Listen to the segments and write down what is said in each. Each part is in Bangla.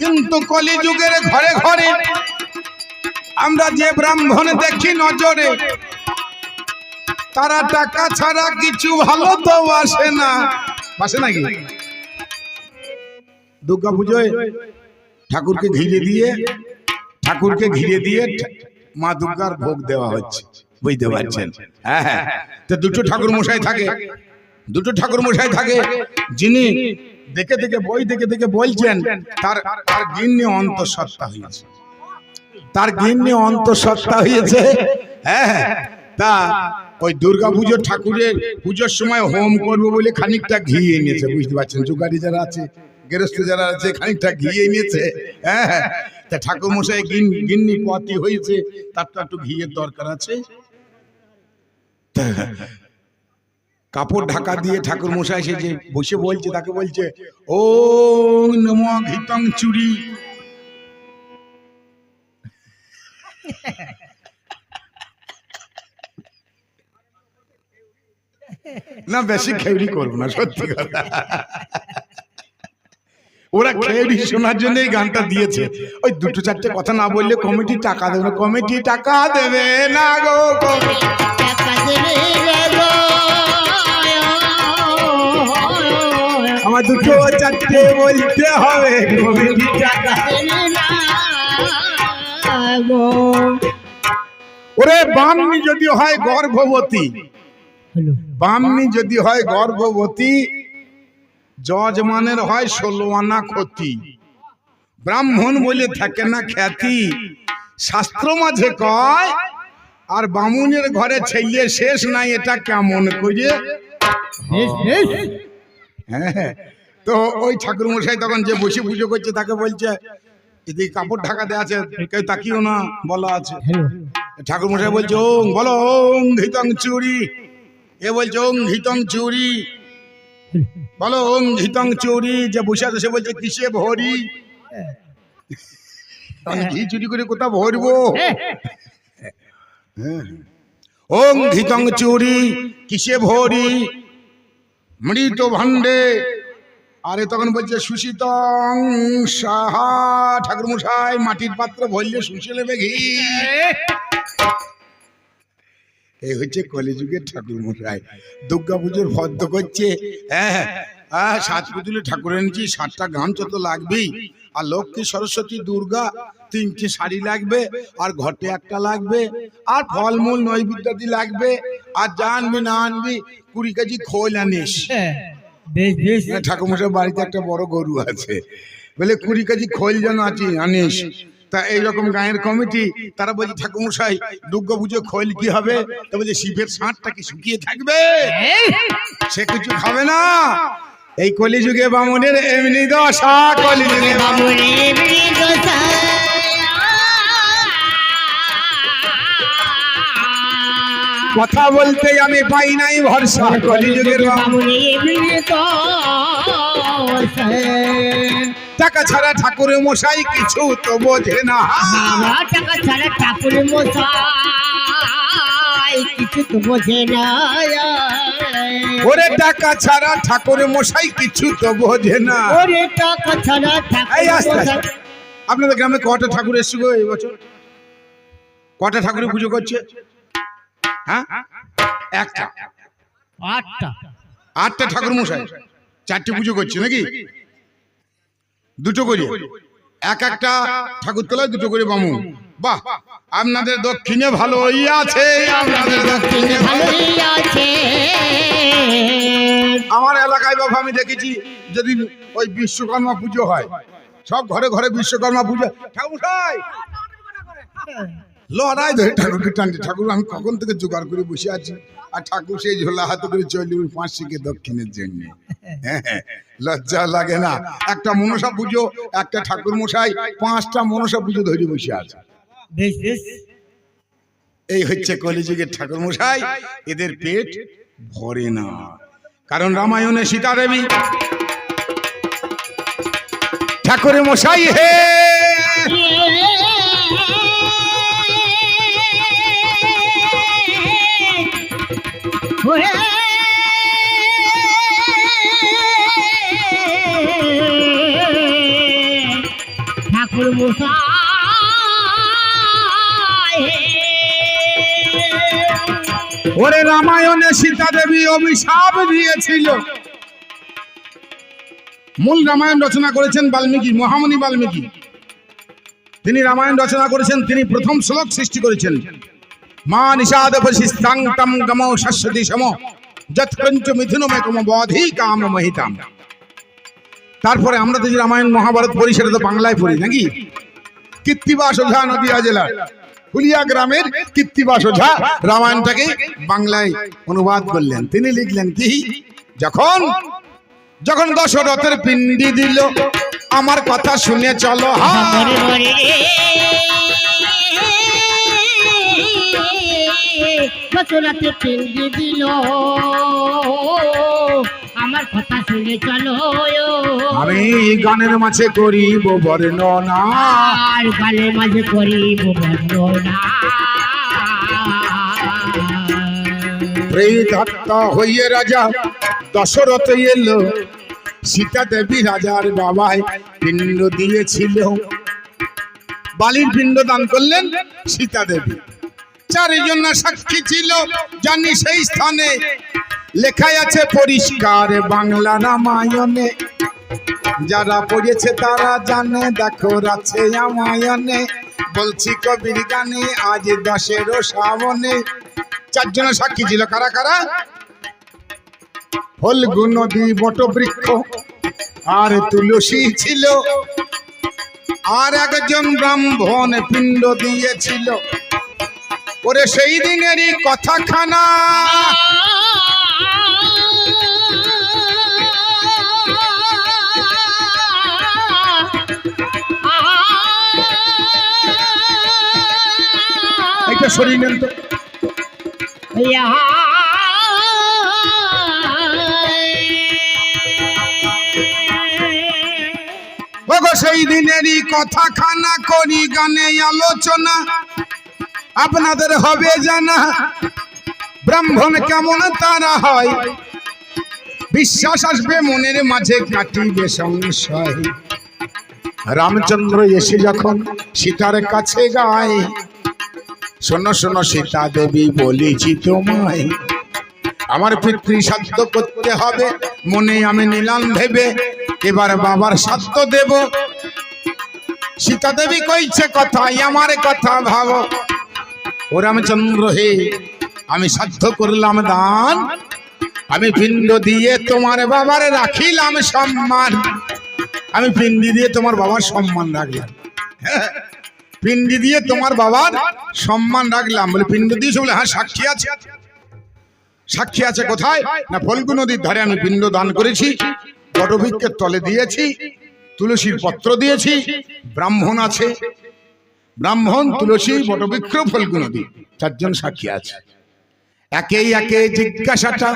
কিন্তু কলিযুগের ঘরে ঘরে আমরা যে ব্রাহ্মণ দেখি নজরে, তারা টাকা ছাড়া কিছু ভালো তো আসে না। বাসে নাকি? দুর্গা পুজোয় ঠাকুরকে ঘিরে দিয়ে, ঠাকুরকে ঘিরে দিয়ে মা দুর্গার ভোগ দেওয়া হচ্ছে। বুঝতে পারছেন? হ্যাঁ হ্যাঁ। তো দুটো ঠাকুর মশাই থাকে। দুটো ঠাকুর মশাই থাকে, যিনি দেখে দেখে বই, দেখে দেখে বলছেন, তার তার গিন্নি অন্তঃসত্ত্বা হয়েছে তার গিন্নি অন্তঃসত্ত্বা হয়েছে হ্যাঁ হ্যাঁ। তা ওই দুর্গা পুজোর ঠাকুরের পুজোর সময় হোম করব বলে খানিকটা ঘি এনেছে, বুঝতে পারছেন জুগারি যারা আছে গৃহস্থ যারা আছে, খানিকটা ঘি এনেছে হ্যাঁ হ্যাঁ। তা ঠাকুর মশাই গিন্নি পতি হয়েছে তার তো একটু ঘিয়ের দরকার আছে কাপড় ঢাকা দিয়ে ঠাকুর মশাই এসে যে বসে বলছে তাকে বলছে ও নম ঘিতং চুরি। না বেশি খেউরি করব না সত্যি কথা। ওরা খেউরি শোনার জন্য এই গানটা দিয়েছে। ওই দুটো চারটে কথা না বললে কমিটি টাকা দেবে না কমিটি টাকা দেবে। না গো কমিটি টাকা দেবে রে আমার দুটো চারটে বলতে হবে। ওরে বামনি যদি হয় গর্ভবতী বামনি যদি হয় গর্ভবতী যজমানের হয় ষোলো আনা ক্ষতি। ব্রাহ্মণ বলে থাকে না খ্যাতি। শাস্ত্র মাঝে কয় আর বামুনের ঘরে ছেলে শেষ নাই এটা কেমন করে হ্যাঁ। তো ওই ঠাকুর মশাই তখন যে বসে পুজো করছে তাকে বলছে এদিকে কাপড় ঢাকা দেওয়া আছে কেউ তাকিও না বলা আছে। ঠাকুর মশাই বলছে ওং বলো ওং ঘিতং চুরি। এ বলছে ওং ঘিতং চুরি। বলো ওং ঘিতং চুরি। যে বসে আছে সে বলছে কিসে ভরি? ঘি চুরি করে কোথাও ভরবো? হ্যাঁ। ওং ঘিতং চুরি কিসে ভরি? মৃত ভাণ্ডে। আরে তখন বলছে, সুশীতং সাহা ঠাকুর মশাই মাটির পাত্র ভরলে শুষে নেবে ঘি। এই হচ্ছে কলিযুগের ঠাকুর মশাই দুর্গা পুজোর ভদ্র করছে। হ্যাঁ হ্যাঁ। সাত পুতুলে ঠাকুর এনেছি সাতটা গামছা তো লাগবেই। আর লক্ষ্মী সরস্বতী দুর্গা তিনটে শাড়ি লাগবে আর ঘটে একটা লাগবে আর ফলমূল নৈবিদ্যাদি লাগবে আর যা আনবি না আনবি কুড়ি কেজি খোল আনিস। বেশ বেশ। ঠাকুর মশাই বাড়িতে একটা বড় গরু আছে। বলে কুড়ি কেজি খোল যেন আছে আনিস। তা এইরকম গায়ের কমিটি তারা বলছে ঠাকুমশাই দুর্গা পুজো খোল কি হবে? তা বলছে শিবের ষাঁড়টা কি শুকিয়ে থাকবে? সে কিছু খাবে না। এই কলিযুগে বামনের এমনি দশা কলিযুগে বামন। বাবুরে মৃগসা কথা বলতে আমি পাই নাই ভরসা। কলিযুগের টাকা ছাড়া ঠাকুরের মশাই কিছু তো বোঝে না। টাকা ছাড়া ঠাকুর মশাই কিছু তো বোঝে না। ওরে টাকা ছাড়া ঠাকুরের মশাই কিছু তো বোঝে না। ওরে টাকা ছাড়া ঠাকুর আপনাদের গ্রামে কটা ঠাকুর এসছে গো এই বছর? কটা ঠাকুরের পুজো করছে? হ্যাঁ? একটা। আটটা। আটটা ঠাকুর মশাই চারটে পুজো করছে নাকি? দুটো করে। এক একটা ঠাকুর তলায় দুটো করে বামুন। বাহ আপনাদের দক্ষিণে ভালোই আছে আপনাদের দক্ষিণে ভালো আছে। আমার এলাকায় বাবা আমি দেখেছি যদি ওই বিশ্বকর্মা পুজো হয় সব ঘরে ঘরে বিশ্বকর্মা পুজো। ঠাকুর লড়াই ধরে ঠাকুরকে টানছে। ঠাকুর আমি কখন থেকে জোগাড় করে বসে আছি? আর ঠাকুর সেই ঝোলা হাতে করে চলি ওই পাঁচ শিখে দক্ষিণের জন্য। হ্যাঁ, হ্যাঁ, লজ্জা লাগে না। একটা মনসা পুজো একটা ঠাকুর মশাই পাঁচটা মনসা পুজো ধরে বসে আছে। বেশ বেশ। এই হচ্ছে কলিযুগের ঠাকুর মশাই। এদের পেট ভরে না। কারণ রামায়ণে সীতা দেবী ঠাকুর মশাই হে! ঠাকুর ওরে রামায়ণে সীতা দেবী অভিশাপ দিয়েছিল। মূল রামায়ণ রচনা করেছেন বাল্মীকি, মহামণি বাল্মীকি। তিনি রামায়ণ রচনা করেছেন, তিনি প্রথম শ্লোক সৃষ্টি করেছেন। মা গম শস্যতি সম যৎপঞ্চ মিথুনমেকম বধি কাম তারপরে আমরা তো রামায়ণ মহাভারত পড়ি সেটা তো বাংলায় পড়ি, নাকি? কীর্তিবাস ওঝা নদিয়া জেলার হুলিয়া গ্রামের কীর্তিবাস ওঝা রামায়ণটাকে বাংলায় অনুবাদ করলেন। তিনি লিখলেন কি? যখন যখন দশরথের পিণ্ডি দিল, আমার কথা শুনে চলো হা রে পিন্ডি দিল আমার কথা শুনে চলো আমি গানের মাঝে করিব বর্ণনা। আর গালের মাঝে করিব বর্ণনা। প্রেতাত্মা হইয়ে রাজা দশরথ এলো। সীতা দেবী রাজার বাবায় পিণ্ড দিয়েছিল। বালির পিণ্ড দান করলেন সীতা দেবী। চারিজন সাক্ষী ছিল, জানি সেই স্থানে। লেখাই আছে পরিষ্কার বাংলা রামায়ণে। যারা পড়েছে তারা জানে, দেখো আছে রামায়ণে। বলছি কবির গানে, আজ দশেরও শ্রাবণে। চারজন সাক্ষী ছিল, কারা কারা? ফলগু নদী বটবৃক্ষ, আর তুলসী ছিল। আর একজন ব্রাহ্মণ পিণ্ড দিয়েছিল। ওরে সেই দিনেরই কথা খানা একটা শরীর নেন তো। সেই দিনেরই কথা খানা করি গানে আলোচনা। আপনাদের হবে জানা। ব্রাহ্মণ কেমন তারা হয়? বিশ্বাস আসবে মনের মাঝে কাটিবে সংশয়। রামচন্দ্র এসে যখন সীতার কাছে গায় শোনো শোনো, সীতা দেবী বলেছি তোমায়, আমার পিতৃ সাধ্য করতে হবে, মনে আমি নিলাম ভেবে, এবার বাবার সাধ্য দেব। সীতা দেবী কইছে কথাই আমার কথা ভাবো। ও রামচন্দ্র হে, আমি সাধ্য করলাম দান। আমি পিণ্ড দিয়ে তোমার বাবার রাখিলাম সম্মান। আমি পিণ্ডি দিয়ে তোমার বাবার সম্মান রাখলাম। পিণ্ডি দিয়ে তোমার বাবার সম্মান রাখলাম। বলে পিণ্ড দিয়েছে বলে হ্যাঁ সাক্ষী আছে। সাক্ষী আছে কোথায়? না, ফল্গু নদীর ধারে আমি পিণ্ড দান করেছি বটবৃক্ষের তলে দিয়েছি, তুলসীর পত্র দিয়েছি, ব্রাহ্মণ আছে। ব্রাহ্মণ তুলসী বটবৃক্ষ ফল্গু নদী চারজন সাক্ষী আছে। একে একে জিজ্ঞাসাটা।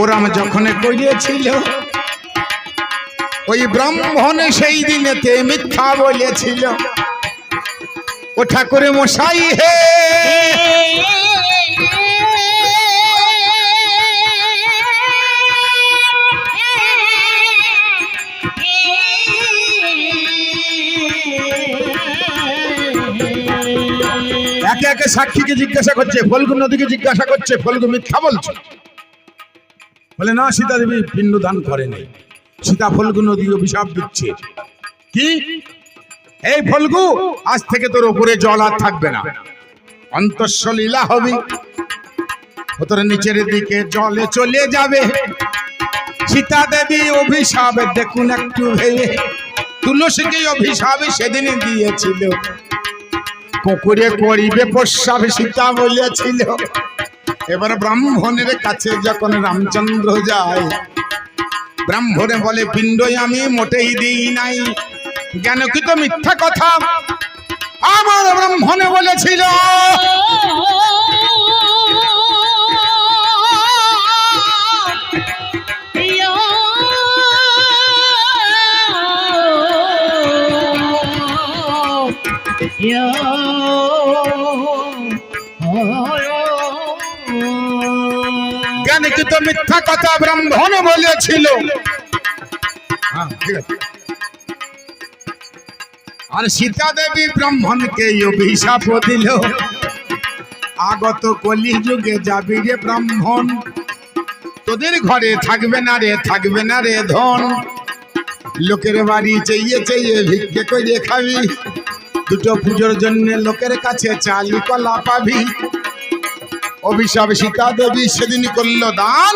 ওরাম যখন করিয়েছিল ওই ব্রাহ্মণে সেই দিনেতে মিথ্যা বলেছিল। ও ঠাকুরে মশাই হে! একে একে সাক্ষীকে জিজ্ঞাসা করছে ফলগু নদীকে জিজ্ঞাসা করছে ফলগু মিথ্যা বলছে। বলে, না সীতা দেবী পিণ্ড দান করেনি। সীতা ফলগু নদী অভিশাপ দিচ্ছে। কি? এই ফলগু, আজ থেকে তোর উপরে জল আর থাকবে না। অন্তঃস্ব লীলা হবে। তোর নিচের দিকে জলে চলে যাবে। সীতা দেবী অভিশাপ, দেখুন একটু ভেবে। তুলসীকে অভিশাপ সেদিন দিয়েছিল। কুকুরে করিবে প্রস্রাব সীতা বলিয়াছিল। এবার ব্রাহ্মণের কাছে যখন রামচন্দ্র যায়, ব্রাহ্মণে বলে পিণ্ডই আমি মোটেই দিই নাই। জ্ঞান কি তো মিথ্যা কথা? আমার ব্রাহ্মণে বলেছিল তো মিথ্যা কথা ব্রাহ্মণ বলেছিল। হ্যাঁ, আর সীতা দেবী ব্রাহ্মণকে অভিশাপ দিল। আগত কলি যুগে যাবি রে ব্রাহ্মণ। তোদের ঘরে থাকবে না রে থাকবে না রে ধন। লোকের বাড়ি চেয়ে চেয়ে ভিক্ষে করে খাবি। দুটো পুজোর জন্য লোকের কাছে চালি কলা পাবি। অভিশাপ সীতা দেবী সেদিন করল দান।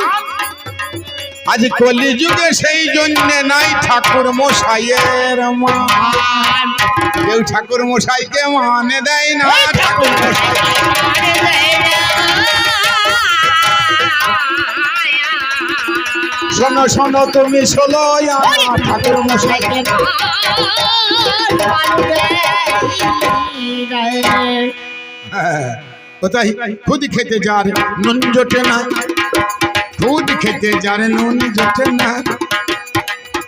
আজ কলি যুগে সেই জন্য নাই ঠাকুর মশাইয়ের মান। কেউ ঠাকুর মশাইকে মানে দেয় না ঠাকুর মশাই। শোনো শোনো তুমি আনা ঠাকুর মশাই। হ্যাঁ, কোথায়? খুদ খেতে যার নুন জোটে না। খুদ খেতে যার নুন জোটে না।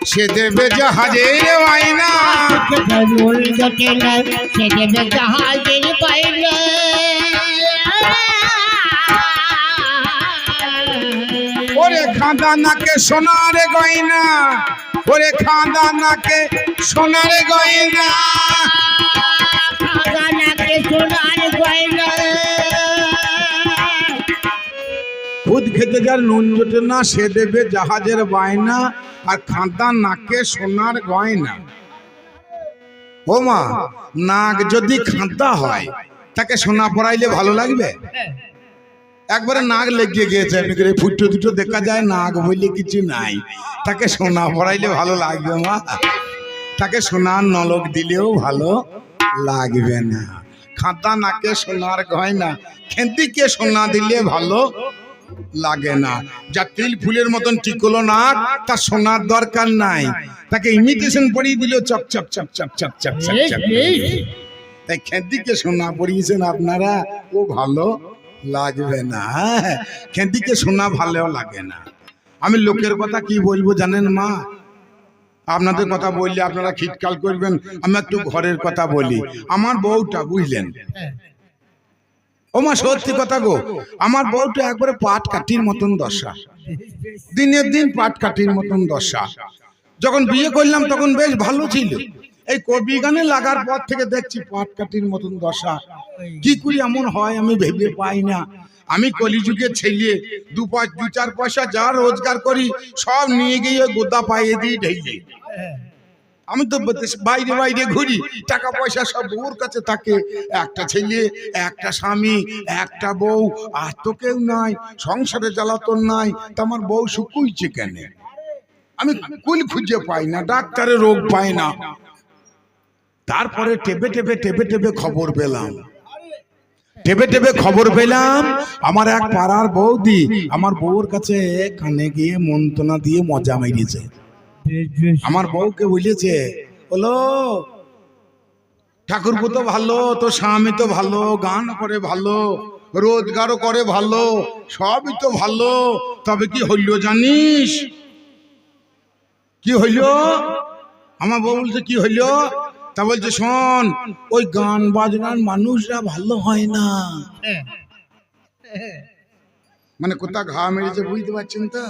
সে দেবে জাহাজের আয়না ওরে খাঁদা নাকে সোনার গয়না। ওরে খাঁদা নাকে সোনার গয়না। খুদ খেতে যার নুন জোটে না, সে দেবে জাহাজের বায়না আর খাঁদা নাকে সোনার গয়না। ও মা, নাক যদি খাঁদা হয়, তাকে সোনা পরাইলে ভালো লাগবে? একবারে নাক লেগে গিয়েছে এমনি করে ফুটো দুটো দেখা যায়, নাক বললে কিছু নাই। তাকে সোনা পরাইলে ভালো লাগবে মা। তাকে সোনার নলক দিলেও ভালো লাগবে না। খাতা নাকে সোনার গয়না, খেন্তিকে সোনা দিলে ভালো লাগে না। যা তিল ফুলের মতন টিকলো না তার সোনার দরকার নাই। তাকে ইমিটেশন পরিয়ে দিল চপ চপ চপ চপ চপ চপ চপ চপ। তাই সোনা পরিয়েছেন আপনারা ও ভালো লাগবে না। হ্যাঁ, খেন্তিকে সোনা ভালো লাগে না। আমি লোকের কথা কি বলব জানেন মা? আপনাদের কথা বললে আপনারা খিটকাল করবেন আমি একটু ঘরের কথা বলি। আমার বউটা বুঝলেন? ও মা, সত্যি কথা গো, আমার বউটা একবারে পাট কাঠির মতন দশা। দিনের দিন পাট কাঠির মতন দশা। যখন বিয়ে করলাম, তখন বেশ ভালো ছিল। এই কবি গানে লাগার পর থেকে দেখছি পাট কাঠির মতন দশা। কি করি এমন হয় আমি ভেবে পাই না। আমি কলিযুগের ছেলে, দু পাঁচ দু চার পয়সা যা রোজগার করি, সব নিয়ে গিয়ে গোদা পাইয়ে দিই ঢেলে। আমি তো বাইরে বাইরে ঘুরি। টাকা পয়সা সব বউর কাছে থাকে। একটা ছেলে একটা স্বামী একটা বউ আর তো কেউ নাই। সংসারে জ্বালাতন নাই। তা আমার বউ শুকুইছে কেন? আমি কুল খুঁজে পাই না ডাক্তারে রোগ পাই না। তারপরে টেপে টেপে টেপে টেপে খবর পেলাম। টেপে টেপে খবর পেলাম আমার এক পাড়ার বৌদি আমার বউর কাছে কানে গিয়ে মন্ত্রণা দিয়ে মজা মেরিয়েছে আমার বউকে বলেছে, বলো, ঠাকুরপো তো ভালো তো স্বামী তো ভালো, গান করে ভালো রোজগারও করে ভালো, সবই তো ভালো, তবে কি হইল জানিস? কি হইল? আমার বউ বলছে, কি হইল? তা বলছে, শোন, ওই গান বাজনার মানুষরা ভালো হয় না। মানে কোথা ঘা মেরেছে বুঝতে পারছেন তো?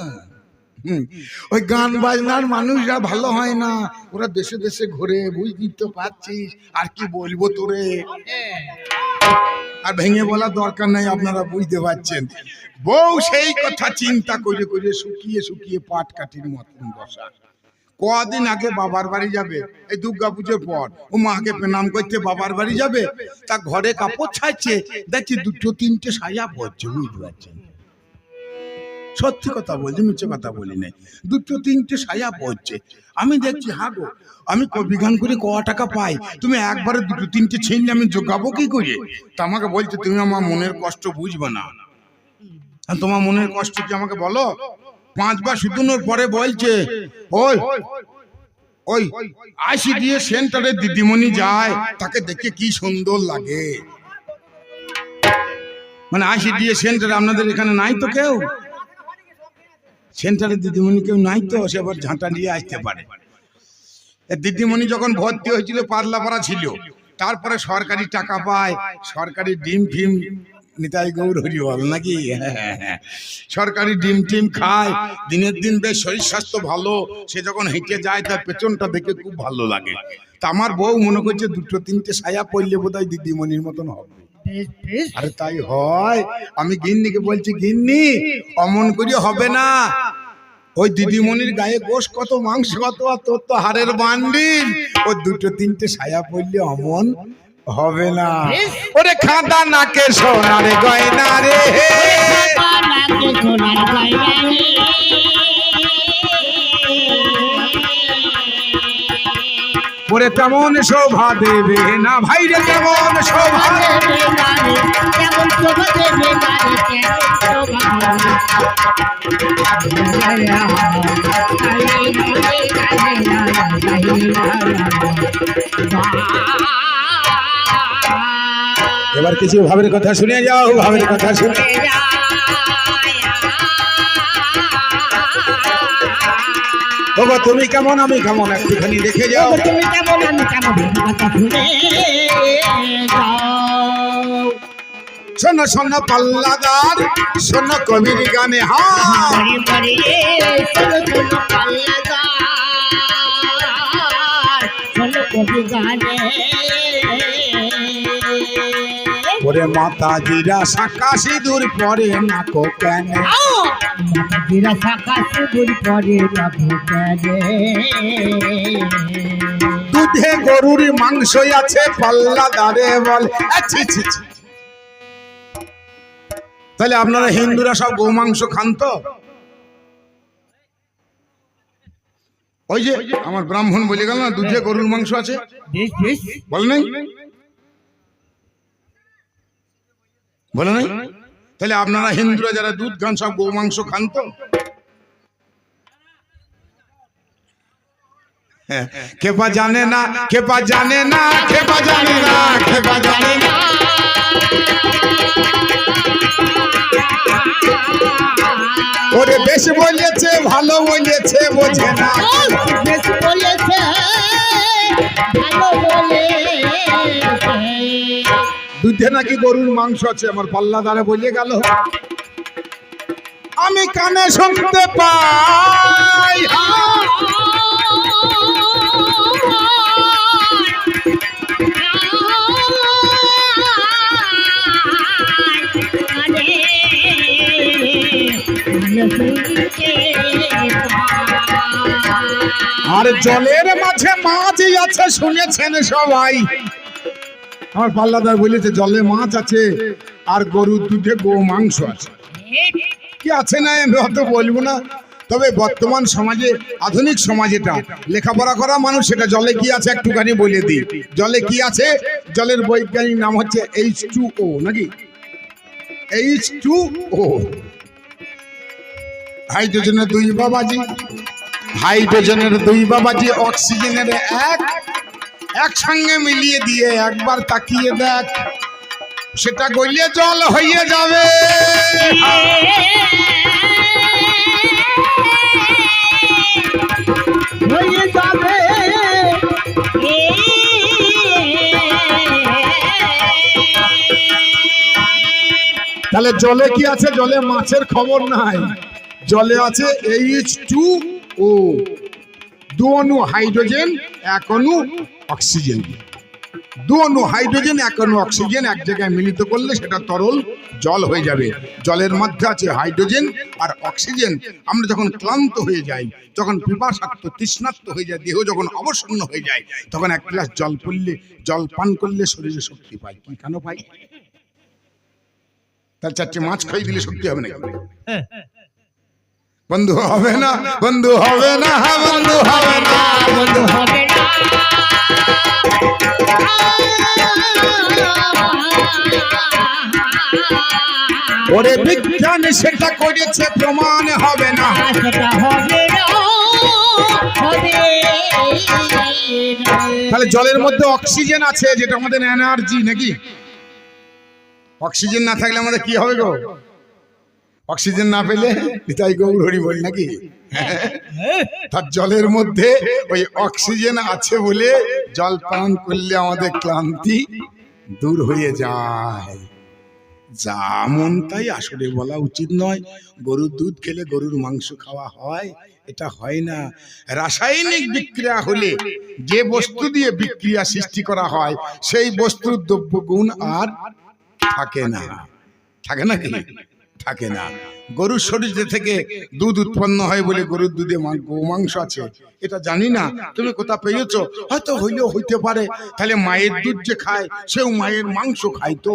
ওই গান বাজনার মানুষরা ভালো হয় না। ওরা দেশে দেশে ঘুরে বুঝতে তো পারছিস আর কি বলব তোরে? আর ভেঙে বলার দরকার নাই, আপনারা বুঝতে পারছেন। বউ সেই কথা চিন্তা করে করে শুকিয়ে শুকিয়ে পাট কাঠির মতন বসা। কদিন আগে বাবার বাড়ি যাবে, এই দুর্গা পুজোর পর। ও মাকে প্রণাম করতে বাবার বাড়ি যাবে, তা ঘরে কাপড় ছাড়ছে দেখছি দুটো তিনটে সাজা পড়ছে বুঝতে পারছেন সত্যি কথা বলছি, মিথ্যে কথা বলি নাই। দুটো, তিনটে সায়া পড়ছে। আমি দেখছি হাগো আমি কবি গান করে ক টাকা পাই। তুমি একবারে দুটো, তিনটে ছিনলে আমি জোগাবো কি করে? তা আমাকে বলছে, তুমি আমার মনের কষ্ট বুঝবে না। তোমার মনের কষ্ট কি আমাকে বলো? পাঁচবার শুধুনোর পরে বলছে, ওই ওই, আইসি দিয়ে সেন্টারে দিদিমণি যায়, তাকে দেখে কি সুন্দর লাগে। মানে আইসি দিয়ে সেন্টারে আপনাদের এখানে নাই তো কেউ? সেন্টারে দিদিমণি কেউ নাই তো, সে আবার ঝাঁটা নিয়ে আসতে পারে। দিদিমণি যখন ভর্তি হয়েছিল, পারলাপাড়া ছিল, তারপরে সরকারি টাকা পায়, সরকারি ডিম ফিম, নিতাই গৌর হরি বল নাকি? সরকারি ডিম টিম খায়, দিনের দিন বেশ শরীর স্বাস্থ্য ভালো, সে যখন হেঁটে যায়, তার পেছনটা দেখে খুব ভালো লাগে। তা আমার বউ মনে করছে, দুটো তিনটে সায়া পড়লে বোধ হয় দিদিমণির মতন হবে। বেশ বেশ আরে তাই হয়। আমি গিন্নিকে বলছি গিন্নি অমন করি হবে না। ওই দিদিমণির গায়ে গোশ কত মাংস কত আর তোর তো হাড়ের বান্ডিল। ও দুটো তিনটে সায়া পড়লে অমন হবে না। ওরে খাঁদা নাকে সোনারে গয়না রে। গয়না রে। ওরে তেমন শোভা দেবে না ভাই রে তেমন শোভা। এবার কিছু ভাবের কথা শুনে যাও, ভাবের কথা শুনে ওগো তুমি কেমন? আমি কেমন? একটুখানি দেখে যাও। তুমি কেমন? আমি কেমন? শুনে শোনো পাল্লাদার শোনো কবির গানে হা। ওরে মাতাজিরা শাখা সিঁদুর পরে নাকো কেন। মাতাজিরা শাখা সুদূর পরে লাগো কেনে। দুধে গরুর মাংস আছে পাল্লা দারে বল। আচ্ছি ছি ছি। তাহলে আপনারা হিন্দুরা সব গো মাংস খান তো? ওই যে আমার ব্রাহ্মণ বলে গেল না দুধে গরুর মাংস আছে? বল নাই? বলে নাই? তাহলে আপনারা হিন্দুরা যারা দুধ খান সব গো মাংস খান তো। হ্যাঁ, খেপা জানে না খেপা জানে না খেপা জানে না খেপা জানে না। ওরে বেশ বলেছে ভালো বলেছে বোঝে না। বেশ বলেছে ভালো বলেছে। দুধে নাকি গরুর মাংস আছে? আমার পাল্লাদারে বলে গেল। আমি কানে শুনতে পাই। আর জলের মাঝে মাছ আছে, শুনেছেন সবাই। আমার পাল্লাদার বলেছে, জলে মাছ আছে আর গরুর দুধে গো মাংস আছে। কি আছে না আমি অত বলব না। তবে বর্তমান সমাজে, আধুনিক সমাজ এটা, লেখাপড়া করা মানুষ, সেটা জলে কি আছে একটুখানি বলে দিই। জলে কি আছে? জলের বৈজ্ঞানিক নাম হচ্ছে এইচ টু ও নাকি? এইচ টু ও হাইড্রোজেনের দুই বাবাজি। হাইড্রোজেনের দুই বাবাজি, অক্সিজেনের এক। একসঙ্গে মিলিয়ে দিয়ে একবার তাকিয়ে দেখ সেটা গলিয়ে জল হয়ে যাবে। যাবে। তাহলে জলে কি আছে? জলে মাছের খবর নাই। জলে আছে এইচ টু ও দু অণু হাইড্রোজেন, এক অণু অক্সিজেন। দু অণু হাইড্রোজেন, এক অণু অক্সিজেন, এক জায়গায় মিলিত করলে সেটা তরল জল হয়ে যাবে। জলের মধ্যে আছে হাইড্রোজেন আর অক্সিজেন। আমরা যখন ক্লান্ত হয়ে যাই, যখন পিপাসাক্ত তৃষ্ণাত্ম হয়ে যায়, দেহ যখন অবসন্ন হয়ে যায়, তখন এক গ্লাস জল পড়লে, জল পান করলে শরীরে শক্তি পায়। কি কেন পাই? তার চারটে মাছ খাই দিলে শক্তি হবে না বন্ধু হবে না বন্ধু হবে না বন্ধু হবে না। বন্ধু হবে না। ওরে বিজ্ঞান সেটা করেছে প্রমাণ হবে না। সেটা হবে না হবে না। তাহলে জলের মধ্যে অক্সিজেন আছে যেটা আমাদের এনার্জি নাকি? অক্সিজেন না থাকলে আমাদের কি হবে গো? অক্সিজেন না পেলে তাই গৌর হরি বল নাকি? তার জলের মধ্যে ওই অক্সিজেন আছে বলে জল পান করলে আমাদের ক্লান্তি দূর হয়ে যায়। যা মন তাই আসলে বলা উচিত নয়। গরুর দুধ খেলে গরুর মাংস খাওয়া হয়, এটা হয় না। রাসায়নিক বিক্রিয়া হলে যে বস্তু দিয়ে বিক্রিয়া সৃষ্টি করা হয়, সেই বস্তুর দ্রব্য গুণ আর থাকে না। থাকে না কি? থাকে না। গরুর শরীর থেকে দুধ উৎপন্ন হয় বলে গরুর দুধে গোমাংস আছে। এটা জানি না। তুমি কোথা পেয়েছ? হয়তো হইলেও হইতে পারে। তাহলে মায়ের দুধ যে খায়, সেও মায়ের মাংস খায় তো।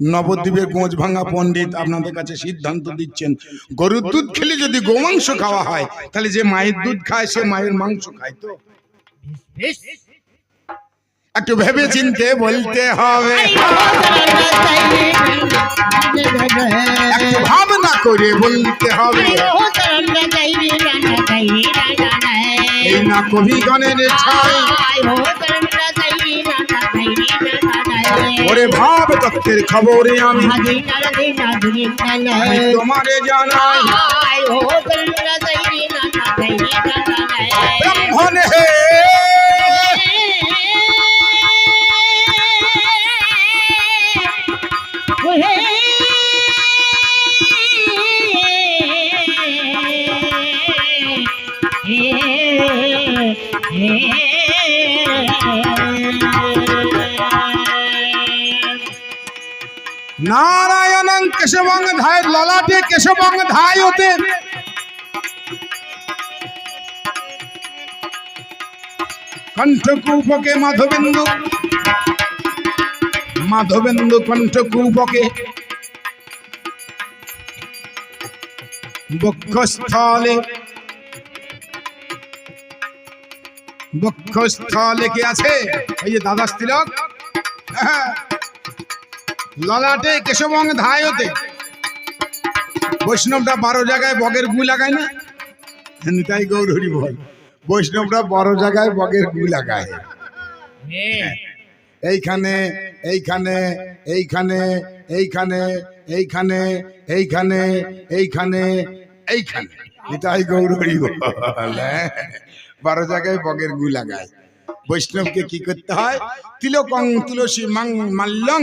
নবদ্বীপের গোঁজ ভাঙা পণ্ডিত আপনাদের কাছে সিদ্ধান্ত দিচ্ছেন, গরুর দুধ খেলে যদি গোমাংস খাওয়া হয়, তাহলে যে মায়ের দুধ খায়, সে মায়ের মাংস খায় তো। একটু ভেবে চিনতে বলতে হবে একটু ভাবনা করে বলতে হবে এই না কবিগণের ছাই ওরে ভাব তত্ত্বের খবরে আমি আমি তোমারে জানাই ব্রাহ্মণ হে নারায়ণং কেশবং ধায় ললাটে কেশবং ধায়তে কণ্ঠকূপকে মাধবেন্দু মাধবেন্দু কণ্ঠকূপকে বক্ষস্থলে বক্ষস্থলে কে আছে? এই যে দাদা তিলক হ্যাঁ। ললাটে কেশবং ধায়তে। বৈষ্ণবটা বারো জায়গায় বগের গু লাগায় না? তাই গৌর হরি বল। বৈষ্ণবরা বড় জায়গায় বগের গু লাগায়। এইখানে এইখানে এইখানে এইখানে এইখানে এইখানে এইখানে এইখানে। এটাই গৌর হরি বল হ্যাঁ। বারো জায়গায় বগের গু লাগায়। বৈষ্ণবকে কি করতে হয়? তিলকং তুলসী মাং মাল্যং,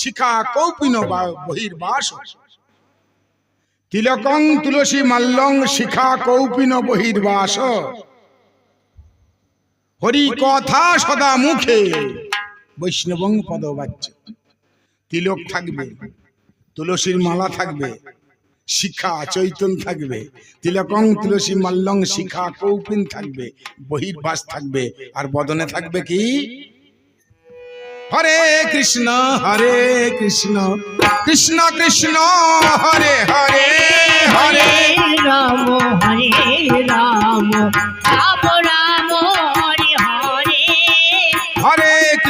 শিখা কৌপিন বহির্বাস। তিলকং তুলসী মাল্যং, শিখা কৌপিন বহির্বাস। হরি কথা সদা মুখে, বৈষ্ণবং পদবাচ্য। তিলক থাকবে, তুলসীর মালা থাকবে শিখা চৈতন থাকবে তিলকং তুলসী মাল্যং শিখা কৌপিন থাকবে বহির্বাস থাকবে আর বদনে থাকবে কি? হরে কৃষ্ণ হরে কৃষ্ণ কৃষ্ণ কৃষ্ণ হরে হরে হরে রাম হরে রাম রাম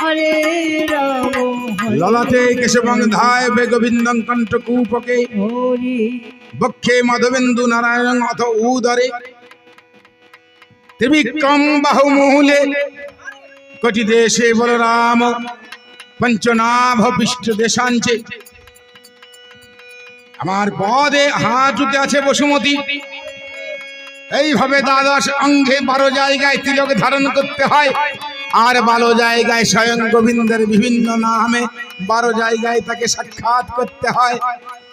হরে রাম হরে ললাটে কেশবং ধায় বেগবিন্দং কণ্ঠকূপকে। বক্ষে মাধবেন্দু নারায়ণ অথ উদরে। ত্রিবিক্রম বাহুমূলে। কোটি দেশে বলরাম। পঞ্চনাভ পৃষ্ঠ দেশাঞ্চে। আমার পদে হাঁটুতে আছে বসুমতী। এইভাবে দ্বাদশ অঙ্গে বারো জায়গায় তিলক ধারণ করতে হয়। আর বারো জায়গায় স্বয়ং গোবিন্দের বিভিন্ন নামে বারো জায়গায় তাকে সাক্ষাৎ করতে হয়।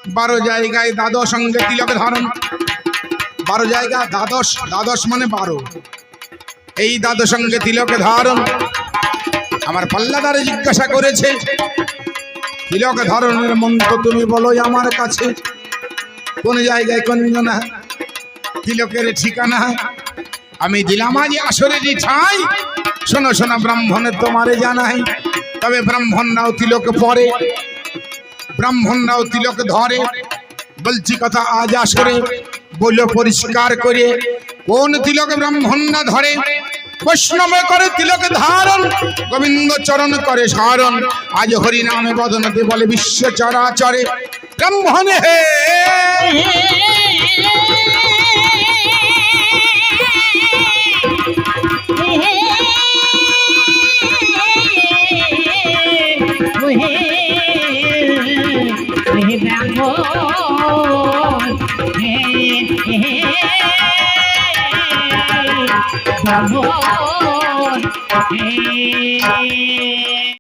বারো জায়গায় দ্বাদশ অঙ্গে তিলক ধারণ। বারো জায়গা দ্বাদশ দ্বাদশ মানে বারো। এই দ্বাদশ অঙ্গে তিলক ধারণ। আমার পাল্লাদারে জিজ্ঞাসা করেছে, তিলক ধারণের মন্ত্র তুমি বলো আমার কাছে। কোন জায়গায় কঞ্জনা তিলকের ঠিকানা? আমি দিলাম আজ আসরেরই ঠাই শোনো শোনো ব্রাহ্মণের তোমারে জানাই। তবে ব্রাহ্মণরাও তিলক পরে। ব্রাহ্মণরাও তিলক ধরে। বলছি কথা আজ আসরে বলল পরিষ্কার করে। কোন তিলক ব্রাহ্মণরা ধরে? বৈষ্ণব করে তিলক ধারণ, গোবিন্দ চরণ করে স্মরণ আজ হরি নামে বদনতে বলে বিশ্ব চরাচরে। ব্রাহ্মণ হে! হে